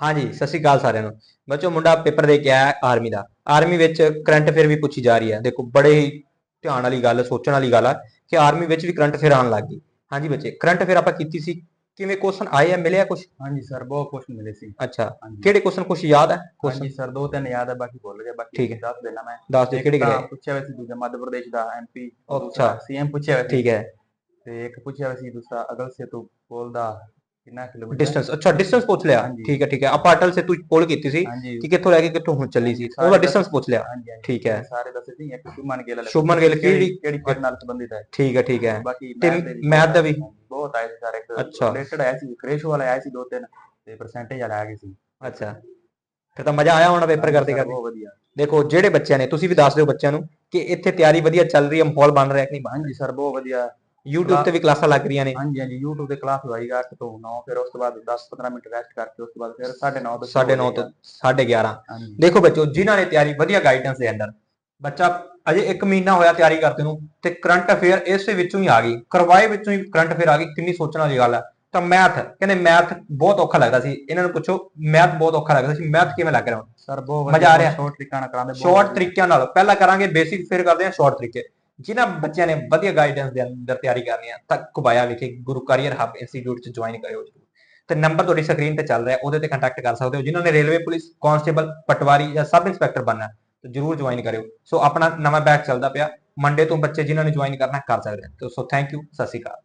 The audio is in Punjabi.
ਹਾਂਜੀ ਸਤਿ ਸ਼੍ਰੀ ਅਕਾਲ ਸਾਰਿਆਂ ਨੂੰ। ਬੱਚੋ ਮੁੰਡਾ ਪੇਪਰ ਦੇ ਕੇ ਆਇਆ ਆਰਮੀ ਦਾ। ਆਰਮੀ ਵਿੱਚ ਕਰੰਟ ਅਫੇਅਰ ਵੀ ਪੁੱਛੀ ਜਾ ਰਹੀ ਹੈ। ਦੇਖੋ ਬੜੇ ਹੀ ਧਿਆਨ ਵਾਲੀ ਗੱਲ ਸੋਚਣ ਵਾਲੀ ਗੱਲ ਆ ਕਿ ਆਰਮੀ ਵਿੱਚ ਵੀ ਕਰੰਟ ਅਫੇਅਰ ਆਉਣ ਲੱਗ ਗਈ। ਹਾਂਜੀ ਬੱਚੇ ਕਰੰਟ ਅਫੇਅਰ ਆਪਾਂ ਕੀਤੀ ਸੀ। ਕਿਵੇਂ ਕੁਐਸਚਨ ਆਏ ਆ ਮਿਲਿਆ ਕੁਝ ਹਾਂਜੀ ਸਰ ਬਹੁਤ ਕੁਐਸਚਨ ਮਿਲੇ ਸੀ। ਅੱਛਾ ਕਿਹੜੇ ਕੁਐਸਚਨ ਕੁਝ ਯਾਦ ਹੈ ਕੁਐਸਚਨ ਹਾਂਜੀ ਸਰ ਦੋ ਤਿੰਨ ਯਾਦ ਹੈ ਬਾਕੀ ਭੁੱਲ ਗਏ ਬਾਕੀ ਠੀਕ ਹੈ। ਦੱਸ ਦੇਣਾ ਮੈਂ। ਦੱਸ ਇੱਕ ਕਿਹੜੇ ਕਿਹੜੇ? ਪੁੱਛਿਆ ਹੋਇਆ ਸੀ ਦੂਜਾ ਮੱਧ ਪ੍ਰਦੇਸ਼ ਦਾ ਐਮਪੀ ਅੱਛਾ। ਸੀਐਮ ਪੁੱਛਿਆ ਹੋਇਆ ਸੀ। ਠੀਕ ਹੈ। ਤੇ ਇੱਕ ਪੁੱਛਿਆ ਹੋਇਆ ਸੀ ਦੂਸਰਾ ਅਗਲ ਸੇ ਤੋਂ ਪੁੱਲ ਦਾ। ਕਿੰਨਾ ਕਿਲੋਮੀਟਰ? ਡਿਸਟੈਂਸ ਅੱਛਾ ਡਿਸਟੈਂਸ ਪੁੱਛ ਲਿਆ। ਹਾਂਜੀ। ਠੀਕ ਹੈ ਠੀਕ ਹੈ। ਆਪਾਂ ਅਟਲ ਸੇ ਤੂੰ ਪੋਲ ਕੀਤੀ ਸੀ ਹਾਂਜੀ। ਕਿ ਕਿੱਥੋਂ ਲੈ ਕੇ ਕਿੱਥੋਂ ਹੁਣ ਚੱਲੀ ਸੀ? ਉਹਦਾ ਡਿਸਟੈਂਸ ਪੁੱਛ ਲਿਆ। ਹਾਂਜੀ ਹਾਂਜੀ। ਠੀਕ ਹੈ। ਸਾਰੇ ਦੱਸੇ ਸੀ ਇੱਕ ਸ਼ੁਭਮਨ ਗਿੱਲ ਵਾਲਾ ਸ਼ੁਭਮਨ ਗਿੱਲ ਕਿਹੜੀ ਕਿਹੜੀ ਕਿਹੜੀ ਨਾਲ ਸੰਬੰਧਿਤ ਹੈ? ਠੀਕ ਹੈ ਠੀਕ ਹੈ। ਬਾਕੀ ਤੇ math ਦੇ ਵੀ math ਦਾ ਵੀ? ਬਹੁਤ ਆਏ ਸੀ ਸਾਰੇ। ਅੱਛਾ। ਰਿਲੇਟਡ ਆਇਆ ਸੀ ਰੇਸ਼ੋ ਵਾਲਾ ਆਇਆ ਸੀ ਦੋ ਤਿੰਨ ਤੇ ਪਰਸੈਂਟੇਜ ਵਾਲਾ ਆ ਗਏ ਸੀ। ਅੱਛਾ। ਫਿਰ ਤਾਂ ਮਜ਼ਾ ਆਇਆ ਹੋਣਾ ਪੇਪਰ ਕਰਦੇ ਕਰਦੇ। ਬਹੁਤ ਵਧੀਆ। ਦੇਖੋ ਜਿਹੜੇ ਬੱਚਿਆਂ ਨੇ ਤੁਸੀਂ ਵੀ ਦੱਸ ਦਿਓ ਬੱਚਿਆਂ ਨੂੰ ਕਿ ਇੱਥੇ ਤਿਆਰੀ ਵਧੀਆ ਚੱਲ ਰਹੀ ਹੈ ਮਾਹੌਲ ਬਣ ਰਿਹਾ ਕਿ ਨਹੀਂ ਹਾਂਜੀ ਸਰ ਬਹੁਤ ਵਧੀਆ। YouTube ਤੇ ਵੀ ਕਲਾਸਾਂ ਲੱਗ ਰਹੀਆਂ ਨੇ। ਹਾਂਜੀ ਹਾਂਜੀ YouTube ਤੇ ਕਲਾਸ ਹੋਈ 8 ਤੋਂ 9 ਫਿਰ ਉਸ ਤੋਂ ਬਾਅਦ 10 15 ਮਿੰਟ ਰੈਸਟ ਕਰਕੇ ਉਸ ਤੋਂ ਬਾਅਦ ਫਿਰ 9:30 ਤੋਂ 9:30 ਤੋਂ 11:30 ਹਾਂਜੀ। ਦੇਖੋ ਬੱਚੋ ਜਿਨ੍ਹਾਂ ਨੇ ਤਿਆਰੀ ਵਧੀਆ ਗਾਈਡੈਂਸ ਦੇ ਅੰਡਰ ਬੱਚਾ ਅਜੇ 1 ਮਹੀਨਾ ਹੋਇਆ ਤਿਆਰੀ ਕਰਦੇ ਨੂੰ ਤੇ ਕਰੰਟ ਅਫੇਅਰ ਇਸੇ ਵਿੱਚੋਂ ਹੀ ਆ ਗਈ। ਕਰਵਾਏ ਵਿੱਚੋਂ ਹੀ ਕਰੰਟ ਅਫੇਅਰ ਆ ਗਈ। ਕਿੰਨੀ ਸੋਚਣ ਵਾਲੀ ਗੱਲ ਹੈ ਤਾਂ ਮੈਥ ਕਹਿੰਦੇ ਮੈਥ ਬਹੁਤ ਔਖਾ ਲੱਗਦਾ ਸੀ। ਇਹਨਾਂ ਨੂੰ ਪੁੱਛੋ ਮੈਥ ਬਹੁਤ ਔਖਾ ਲੱਗਦਾ ਸੀ। ਮੈਥ ਕਿਵੇਂ ਲੱਗ ਰਿਹਾ ਸਰ ਬਹੁਤ ਮਜ਼ਾ ਆ ਰਿਹਾ। ਸ਼ਾਰਟ ਤਰੀਕਾ ਨਾਲ ਬਹੁਤ ਸ਼ਾਰਟ। ਤਰੀਕਿਆਂ ਨਾਲ। ਪਹਿਲਾਂ ਕਰਾਂਗੇ ਬੇਸਿਕ ਫਿਰ ਕਰਦੇ ਹਾਂ ਸ਼ਾਰਟ ਤਰੀਕੇ। ਜਿਨ੍ਹਾਂ ਬੱਚਿਆਂ ਨੇ ਵਧੀਆ ਗਾਈਡੈਂਸ ਦੇ ਅੰਦਰ ਤਿਆਰੀ ਕਰਨੀ ਹੈ ਤਾਂ ਕੁਬਾਇਆ ਵਿਖੇ ਗੁਰੂ ਕੈਰੀਅਰ ਹੱਬ ਇੰਸਟੀਚਿਊਟ ਚ ਜੁਆਇਨ ਕਰਿਓ ਜਰੂਰ। ਤੇ ਨੰਬਰ ਤੁਹਾਡੀ ਸਕਰੀਨ ਤੇ ਚੱਲ ਰਿਹਾ, ਉਹਦੇ ਤੇ ਕੰਟੈਕਟ ਕਰ ਸਕਦੇ ਹੋ, ਜਿਨ੍ਹਾਂ ਨੇ ਰੇਲਵੇ ਪੁਲਿਸ ਕਾਂਸਟੇਬਲ ਪਟਵਾਰੀ ਜਾਂ ਸਬ ਇੰਸਪੈਕਟਰ ਬਣਨਾ, ਤਾਂ ਜਰੂਰ ਜੁਆਇਨ ਕਰਿਓ। ਸੋ ਆਪਣਾ ਨਵਾਂ ਬੈਚ ਚੱਲਦਾ ਪਿਆ ਮੰਡੇ ਤੋਂ ਬੱਚੇ ਜਿਨ੍ਹਾਂ ਨੇ ਜੁਆਇਨ ਕਰਨਾ, ਕਰ ਸਕਦੇ ਹਨ ਸੋ ਥੈਂਕ ਯੂ ਸਤਿ ਸ਼੍ਰੀ ਅਕਾਲ।